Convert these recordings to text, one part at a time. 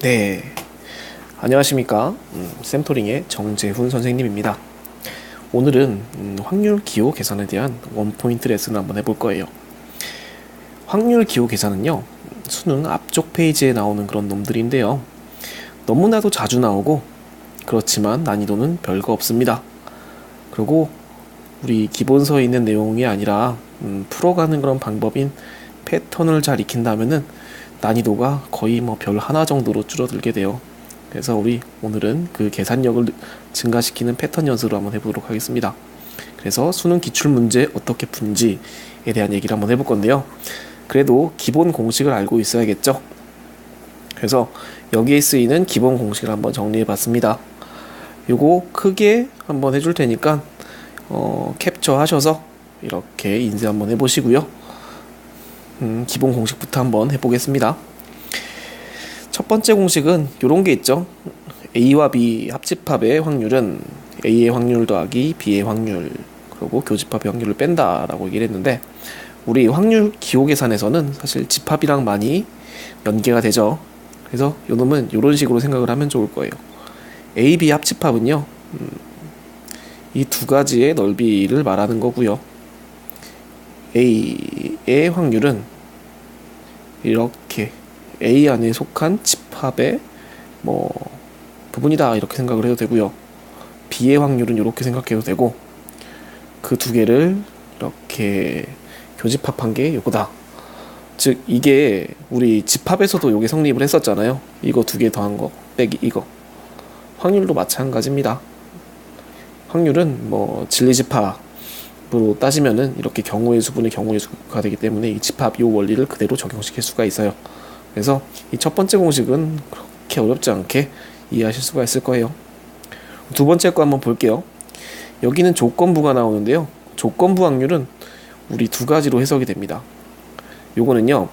네. 안녕하십니까. 음, 샘토링의 정재훈 선생님입니다. 오늘은 음, 확률 기호 계산에 대한 원포인트 레슨을 한번 해볼 거예요. 확률 기호 계산은요, 수능 앞쪽 페이지에 나오는 그런 놈들인데요. 너무나도 자주 나오고, 그렇지만 난이도는 별거 없습니다. 그리고 우리 기본서에 있는 내용이 아니라 음, 풀어가는 그런 방법인 패턴을 잘 익힌다면은 난이도가 거의 뭐 별 하나 정도로 줄어들게 돼요. 그래서 우리 오늘은 그 계산력을 증가시키는 패턴 연습을 한번 해보도록 하겠습니다. 그래서 수능 기출 문제 어떻게 푼지에 대한 얘기를 한번 해볼 건데요. 그래도 기본 공식을 알고 있어야겠죠. 그래서 여기에 쓰이는 기본 공식을 한번 정리해 봤습니다. 요거 크게 한번 해줄 테니까 어, 캡처 하셔서 이렇게 인쇄 한번 해보시고요. 음, 기본 공식부터 한번 해보겠습니다. 첫 번째 공식은 이런 게 있죠. A와 B 합집합의 확률은 A의 확률 더하기 B의 확률 그리고 교집합의 확률을 뺀다라고 얘기를 했는데 우리 확률 기호 계산에서는 사실 집합이랑 많이 연계가 되죠. 그래서 요 놈은 이런 식으로 생각을 하면 좋을 거예요. A, B 합집합은요. 음, 이두 가지의 넓이를 말하는 거고요. A 의 확률은 이렇게 A 안에 속한 집합의 뭐 부분이다 이렇게 생각을 해도 되고요. B의 확률은 이렇게 생각해도 되고 그 두 개를 이렇게 교집합한 게 요거다. 즉 이게 우리 집합에서도 요게 성립을 했었잖아요. 이거 두 개 더한 거 빼기 이거 확률도 마찬가지입니다. 확률은 뭐 진리집합 으로 따지면은 이렇게 경우의 수분의 경우의 수가 되기 때문에 이 집합 요 원리를 그대로 적용시킬 수가 있어요. 그래서 이 첫 번째 공식은 그렇게 어렵지 않게 이해하실 수가 있을 거예요. 두 번째 거 한번 볼게요. 여기는 조건부가 나오는데요. 조건부 확률은 우리 두 가지로 해석이 됩니다. 요거는요,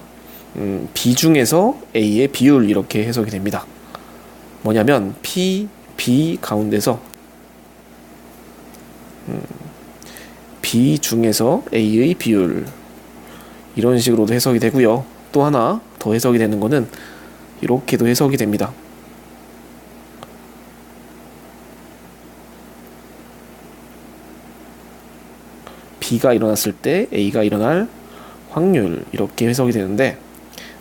음, 비중에서 A의 비율 이렇게 해석이 됩니다. 뭐냐면 P, B 가운데서 음, B 중에서 A의 비율 이런 식으로도 해석이 되고요. 또 하나 더 해석이 되는 거는 이렇게도 해석이 됩니다. B가 일어났을 때 A가 일어날 확률 이렇게 해석이 되는데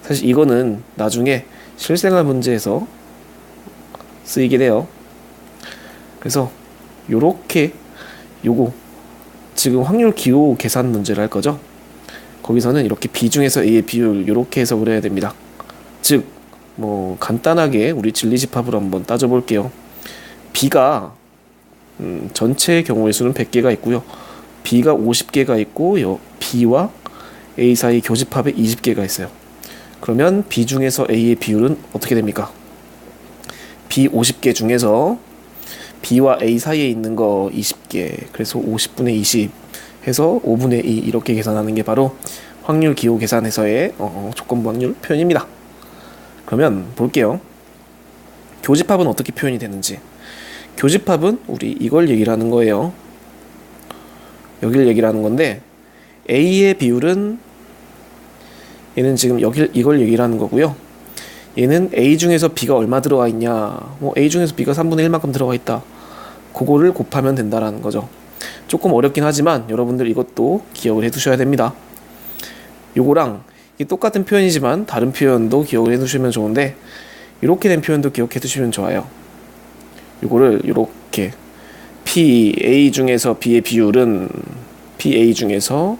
사실 이거는 나중에 실생활 문제에서 쓰이게 돼요. 그래서 요렇게 요거 지금 확률 기호 계산 문제를 할 거죠. 거기서는 이렇게 비중에서 A의 비율 이렇게 해석을 해야 됩니다. 즉, 뭐 간단하게 우리 진리집합으로 한번 따져볼게요. B가 음, 전체 경우의 수는 100개가 있고요. B가 50개가 있고 요 B와 A 사이 교집합에 20개가 있어요. 그러면 B 중에서 A의 비율은 어떻게 됩니까? B 50개 중에서 B와 A 사이에 있는 거 20개. 그래서 50분의 20 해서 5분의 2 이렇게 계산하는 게 바로 확률 기호 계산에서의 어, 조건부 확률 표현입니다. 그러면 볼게요. 교집합은 어떻게 표현이 되는지. 교집합은 우리 이걸 얘기를 하는 거예요. 여기를 얘기를 하는 건데 A의 비율은 얘는 지금 여기 이걸 얘기를 하는 거고요. 얘는 A 중에서 B가 얼마 들어가 있냐. 뭐 A 중에서 B가 3분의 1만큼 들어가 있다. 그거를 곱하면 된다라는 거죠. 조금 어렵긴 하지만 여러분들 이것도 기억을 해 두셔야 됩니다. 요거랑 똑같은 표현이지만 다른 표현도 기억을 해 두시면 좋은데 이렇게 된 표현도 기억해 두시면 좋아요. 요거를 이렇게 PA 중에서 B의 비율은 PA 중에서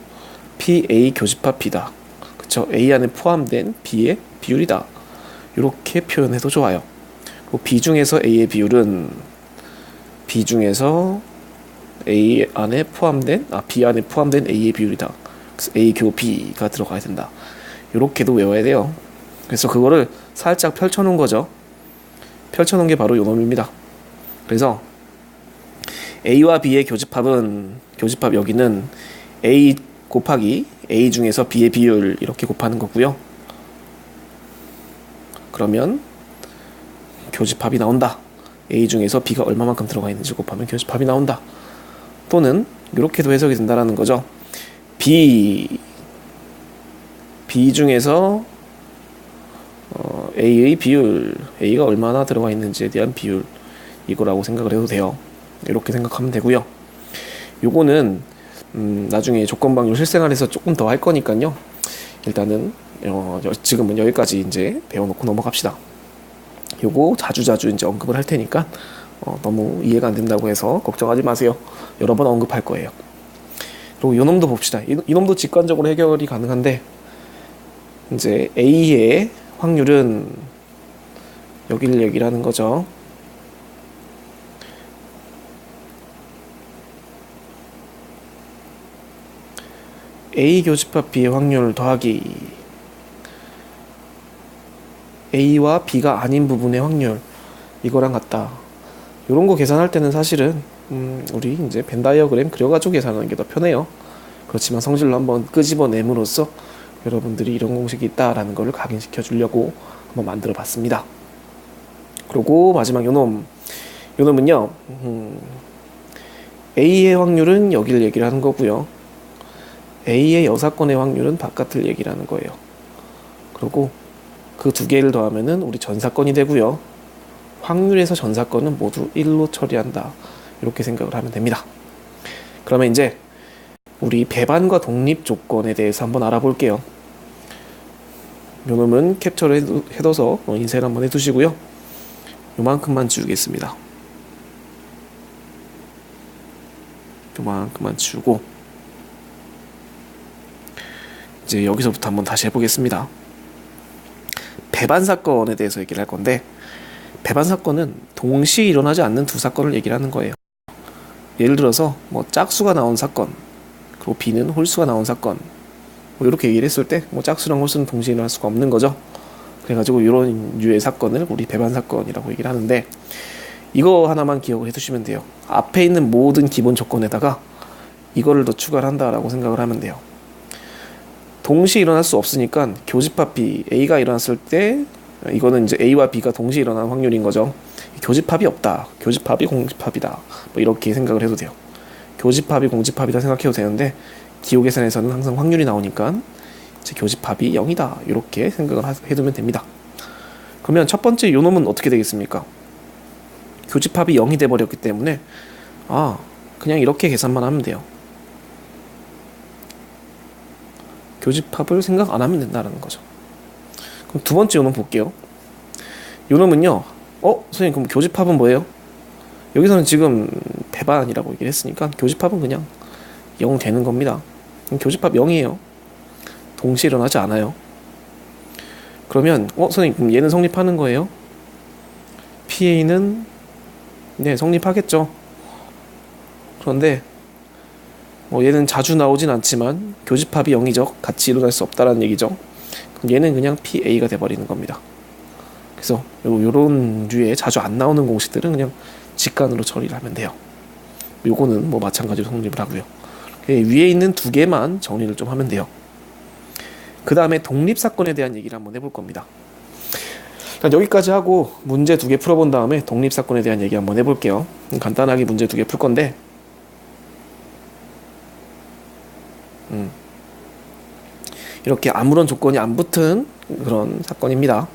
PA 교집합 B다. 그쵸? A 안에 포함된 B의 비율이다. 이렇게 표현해도 좋아요. B 중에서 A의 비율은 B 중에서 A 안에 포함된 아 B 안에 포함된 A의 비율이다. 그래서 A 교 B가 들어가야 된다. 이렇게도 외워야 돼요. 그래서 그거를 살짝 펼쳐놓은 거죠. 펼쳐놓은 게 바로 요 놈입니다. 그래서 A와 B의 교집합은 교집합 여기는 A 곱하기 A 중에서 B의 비율 이렇게 곱하는 거고요. 그러면 교집합이 나온다. A 중에서 B가 얼마만큼 들어가 있는지 곱하면 교집합이 나온다. 또는 이렇게도 해석이 된다라는 거죠. B B 중에서 어, A의 비율, A가 얼마나 들어가 있는지에 대한 비율 이거라고 생각을 해도 돼요. 이렇게 생각하면 되고요. 요거는 음, 나중에 조건방률 실생활에서 조금 더 할 거니까요. 일단은 어, 지금은 여기까지 이제 배워놓고 넘어갑시다. 요거 자주자주 이제 언급을 할 테니까 어, 너무 이해가 안 된다고 해서 걱정하지 마세요. 여러 번 언급할 거예요. 그리고 요 놈도 봅시다. 이, 이 놈도 직관적으로 해결이 가능한데 이제 A의 확률은 여기를 얘기를 하는 거죠. A 교집합 B의 확률 더하기 A와 B가 아닌 부분의 확률 이거랑 같다. 이런 거 계산할 때는 사실은 음, 우리 이제 벤 다이어그램 그려가지고 계산하는 게 더 편해요. 그렇지만 성질로 한번 끄집어내므로써 여러분들이 이런 공식이 있다라는 것을 각인시켜 주려고 한번 만들어 봤습니다. 그리고 마지막 요놈 요놈은요 음, A의 확률은 여기를 얘기를 하는 거고요. A의 여사건의 확률은 바깥을 얘기를 하는 거예요. 그리고 그 두 개를 더하면은 우리 전사건이 되고요. 확률에서 전사건은 모두 1로 처리한다. 이렇게 생각을 하면 됩니다. 그러면 이제 우리 배반과 독립 조건에 대해서 한번 알아볼게요. 요 놈은 캡처를 해두, 해둬서 인쇄를 한번 해두시고요. 요만큼만 지우겠습니다. 요만큼만 지우고 이제 여기서부터 한번 다시 해보겠습니다. 배반 사건에 대해서 얘기를 할 건데 배반 사건은 동시에 일어나지 않는 두 사건을 얘기를 하는 거예요. 예를 들어서 뭐 짝수가 나온 사건 그리고 B는 홀수가 나온 사건 뭐 이렇게 얘기를 했을 때 뭐 짝수랑 홀수는 동시에 일어날 수가 없는 거죠. 그래가지고 이런 유의 사건을 우리 배반 사건이라고 얘기를 하는데 이거 하나만 기억을 해두시면 돼요. 앞에 있는 모든 기본 조건에다가 이거를 더 추가를 한다라고 생각을 하면 돼요. 동시에 일어날 수 없으니까 교집합 B A가 일어났을 때 이거는 이제 A와 B가 동시에 일어나는 확률인 거죠. 교집합이 없다. 교집합이 공집합이다. 뭐 이렇게 생각을 해도 돼요. 교집합이 공집합이다 생각해도 되는데 기호 계산에서는 항상 확률이 나오니까 이제 교집합이 0이다. 이렇게 생각을 해두면 됩니다. 그러면 첫 번째 요 놈은 어떻게 되겠습니까? 교집합이 0이 돼 버렸기 때문에 아, 그냥 이렇게 계산만 하면 돼요. 교집합을 생각 안 하면 된다는 거죠. 그럼 두 번째 요놈 볼게요. 요놈은요. 어, 선생님 그럼 교집합은 뭐예요? 여기서는 지금 배반이라고 얘기를 했으니까 교집합은 그냥 0 되는 겁니다. 교집합 0이에요. 동시에 일어나지 않아요. 그러면 어, 선생님 그럼 얘는 성립하는 거예요? PA는 네, 성립하겠죠. 그런데 뭐 얘는 자주 나오진 않지만 교집합이 0이죠. 같이 일어날 수 없다라는 얘기죠. 그럼 얘는 그냥 PA가 돼버리는 겁니다. 그래서 요런 류의 자주 안 나오는 공식들은 그냥 직관으로 처리를 하면 돼요. 요거는 뭐 마찬가지로 성립을 하고요. 예, 위에 있는 두 개만 정리를 좀 하면 돼요. 그 다음에 독립 사건에 대한 얘기를 한번 해볼 겁니다. 여기까지 하고 문제 두 개 풀어본 다음에 독립 사건에 대한 얘기 한번 해볼게요. 간단하게 문제 두 개 풀 건데 이렇게 아무런 조건이 안 붙은 그런 사건입니다.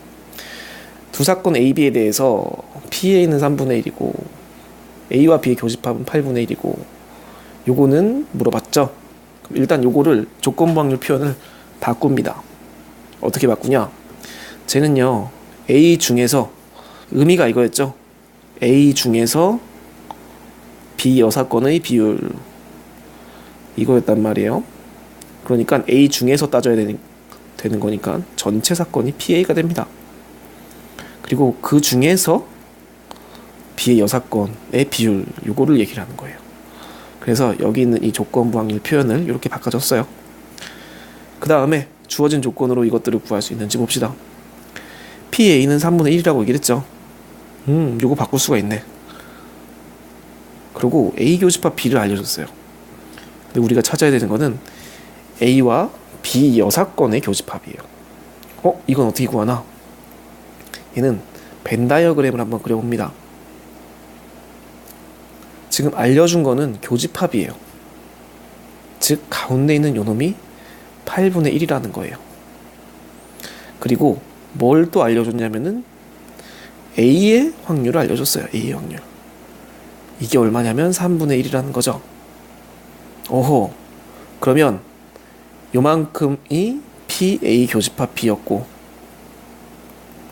두 사건 A, B에 대해서 P에는 3분의 1이고 A와 B의 교집합은 8분의 1이고 요거는 물어봤죠. 일단 요거를 조건부 확률 표현을 바꿉니다. 어떻게 바꾸냐? 쟤는요 A 중에서 의미가 이거였죠. A 중에서 B 여사건의 비율 이거였단 말이에요. 그러니까 A 중에서 따져야 되는, 되는 거니까 전체 사건이 PA가 됩니다. 그리고 그 중에서 B의 여사건의 비율 요거를 얘기를 하는 거예요. 그래서 여기 있는 이 조건부 확률 표현을 이렇게 바꿔줬어요. 그 다음에 주어진 조건으로 이것들을 구할 수 있는지 봅시다. PA는 3분의 1이라고 얘기를 했죠. 음, 요거 바꿀 수가 있네. 그리고 A 교집합 B를 알려줬어요. 근데 우리가 찾아야 되는 거는 A와 B 여사건의 교집합이에요. 어? 이건 어떻게 구하나? 얘는 벤 다이어그램을 한번 그려봅니다. 지금 알려준 거는 교집합이에요. 즉 가운데 있는 요놈이 8분의 1이라는 거예요. 그리고 뭘 또 알려줬냐면은 A의 확률을 알려줬어요. A의 확률. 이게 얼마냐면 3분의 1이라는 거죠. 오호. 그러면 요만큼이 PA 교집합 B였고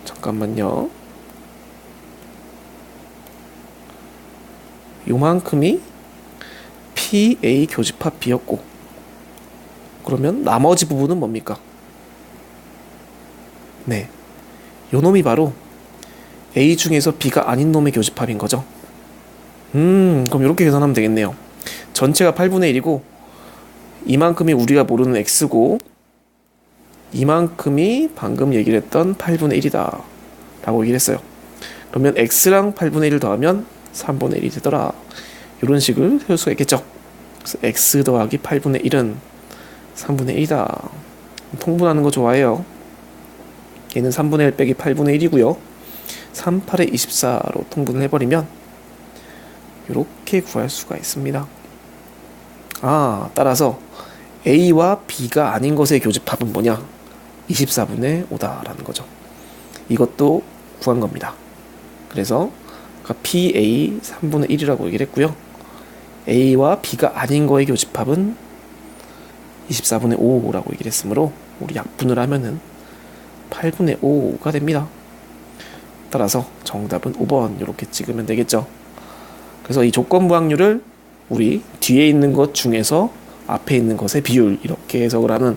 잠깐만요. 요만큼이 PA 교집합 B였고 그러면 나머지 부분은 뭡니까? 네. 요 놈이 바로 A 중에서 B가 아닌 놈의 교집합인 거죠. 음, 그럼 이렇게 계산하면 되겠네요. 전체가 8분의 1이고 이만큼이 우리가 모르는 x고 이만큼이 방금 얘기를 했던 8분의 1이다 라고 얘기를 했어요. 그러면 x랑 8분의 1을 더하면 3분의 1이 되더라. 이런 식을 세울 수가 있겠죠. 그래서 x 더하기 8분의 1은 3분의 1이다. 통분하는 거 좋아해요. 얘는 3분의 1 빼기 8분의 1이고요. 3, 8에 24로 통분을 해버리면 이렇게 구할 수가 있습니다. 아, 따라서 A와 B가 아닌 것의 교집합은 뭐냐? 24분의 5다라는 거죠. 이것도 구한 겁니다. 그래서 PA 3분의 1이라고 얘기를 했고요. A와 B가 아닌 거의 교집합은 24분의 5라고 얘기를 했으므로 우리 약분을 하면은 8분의 5가 됩니다. 따라서 정답은 5번 이렇게 찍으면 되겠죠. 그래서 이 조건부 확률을 우리 뒤에 있는 것 중에서 앞에 있는 것의 비율 이렇게 해석을 하는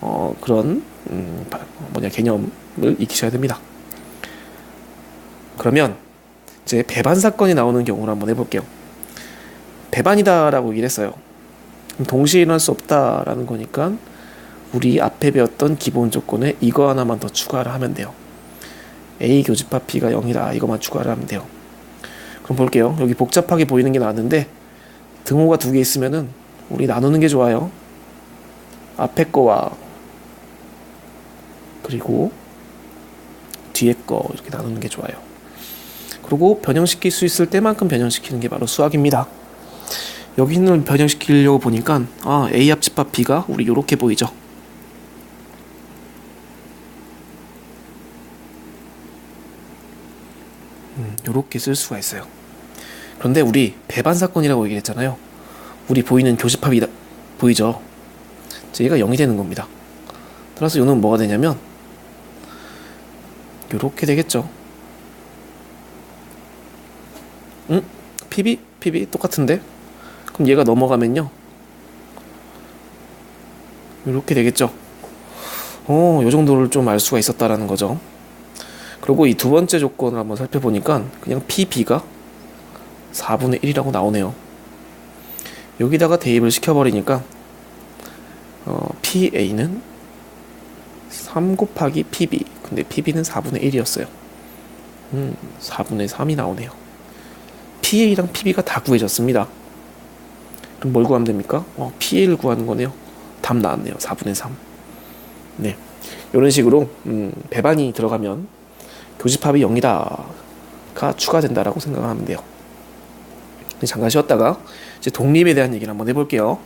어, 그런 음, 뭐냐 개념을 익히셔야 됩니다. 그러면 이제 배반 사건이 나오는 경우를 한번 해볼게요. 배반이다라고 얘기를 했어요. 동시에 일어날 수 없다라는 거니까 우리 앞에 배웠던 기본 조건에 이거 하나만 더 추가를 하면 돼요. A 교집합 B가 0이다 이거만 추가를 하면 돼요. 그럼 볼게요. 여기 복잡하게 보이는 게 나왔는데 등호가 두 개 있으면은 우리 나누는 게 좋아요. 앞에 거와 그리고 뒤에 거 이렇게 나누는 게 좋아요. 그리고 변형시킬 수 있을 때만큼 변형시키는 게 바로 수학입니다. 여기는 변형시키려고 보니까 아 A 합집합 B가 우리 이렇게 보이죠. 음, 요렇게 쓸 수가 있어요. 그런데 우리 배반 사건이라고 얘기했잖아요. 우리 보이는 교집합이 보이죠. 얘가 0이 되는 겁니다. 따라서 요는 뭐가 되냐면 요렇게 되겠죠. 응? PB? PB 똑같은데? 그럼 얘가 넘어가면요. 이렇게 되겠죠. 어, 요 정도를 좀 알 수가 있었다라는 거죠. 그리고 이 두 번째 조건을 한번 살펴보니까 그냥 PB가 4분의 1이라고 나오네요. 여기다가 대입을 시켜버리니까 어, PA는 3 곱하기 PB 근데 PB는 4분의 1이었어요. 음, 4분의 3이 나오네요. PA랑 PB가 다 구해졌습니다. 그럼 뭘 구하면 됩니까? 어, PA를 구하는 거네요. 답 나왔네요. 4분의 3. 네. 이런 식으로 음, 배반이 들어가면 교집합이 0이다가 추가된다라고 생각하면 돼요. 잠깐 쉬었다가 이제 독립에 대한 얘기를 한번 해볼게요.